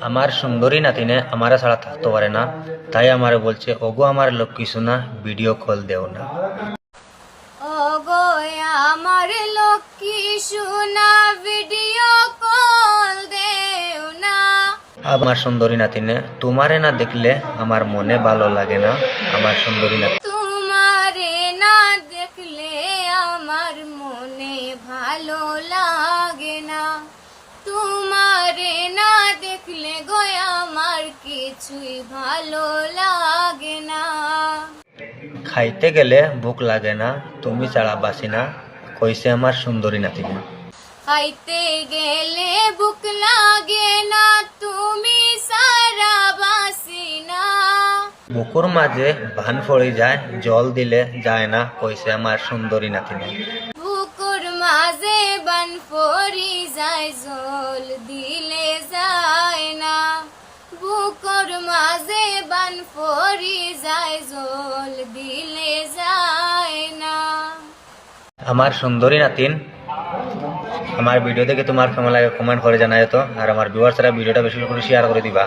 আমার সুন্দরী নাতিনে আমারে ছাড়া থাকতে পারে না তাই আমারে বলছে ওগো আমার লক্ষ্মী সোনা ভিডিও কল দেও না। ওগো আমার লক্ষ্মী সোনা ভিডিও কল দেও না। আমার সুন্দরী নাতিনে তোমারে না দেখলে আমার মনে ভালো লাগে না আমার সুন্দরী নাতি তোমারে না দেখলে আমার মনে ভালো লাগে কিছুই ভালো লাগে না। খাইতে গেলে ভুক লাগে না তুমি ছাড়া বাসি না কইছে আমার সুন্দরী নাতিনে খাইতে গেলে বুক লাগে না তুমি সারা বাসি না। বুকুর মাঝে ভান পড়ে যায় জল দিলে যায় না কইছে আমার সুন্দরী নাতিনে বুকুর মাঝে বান পরি যায় জল দিলে যায় পরি যায়, জল না। আমার সুন্দরী নাতিন, আমার ভিডিও দেখে তোমার কেমন লাগে কমেন্ট করে জানাই তো আর আমার ভিউয়ার্সরা ভিডিওটা বেশি করে শেয়ার করে দিবা।